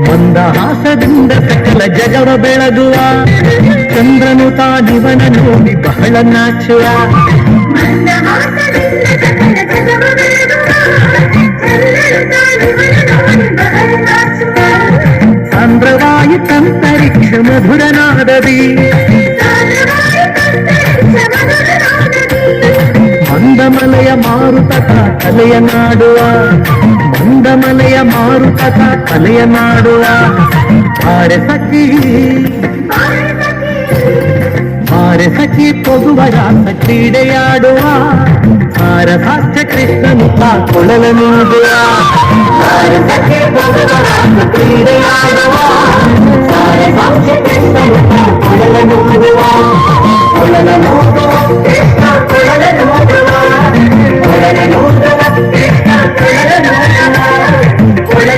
ಮಂದಹಾಸದಿಂದ ಸಕಲ ಜಗವ ಬೆಳಗುವ. ಚಂದ್ರನು ತಾನಿವನ ನೋಡಿ ಬಹಳ ನಾಚುವ. ಸಾಂದ್ರವಾಯಿತಂತರಿಕ್ಷ ಮಧುರನಾದವಿ ಮಂದಮಲೆಯ ಮಾರುತ ತಲೆಯ ನಾಡುವ. ಚಂದಮಲೆಯ ಮಾರುಕಥ ಕಲೆಯ ನಾಡುವ ಬಾರೆ ಸಖಿ ಬಾರೆ ಸಖಿ ಪೊಗುವ ರಾಸ ಕ್ರೀಡೆಯಾಡುವ ಬಾರ ಸಾಕ್ಷ್ಯ ಕೃಷ್ಣನು ಕೊಳಲ ನೀಡುವ ಬಾರೆ ಸಖಿ ಪೊಗುವ ರಾಸ ಕ್ರೀಡೆಯಾಡುವ ಬಾರೆ ಸಾಕ್ಷ್ಯ ಕೃಷ್ಣನು ಕೊಳಲ ನೀಡುವ ಕೊಳಲ ನೀಡುವ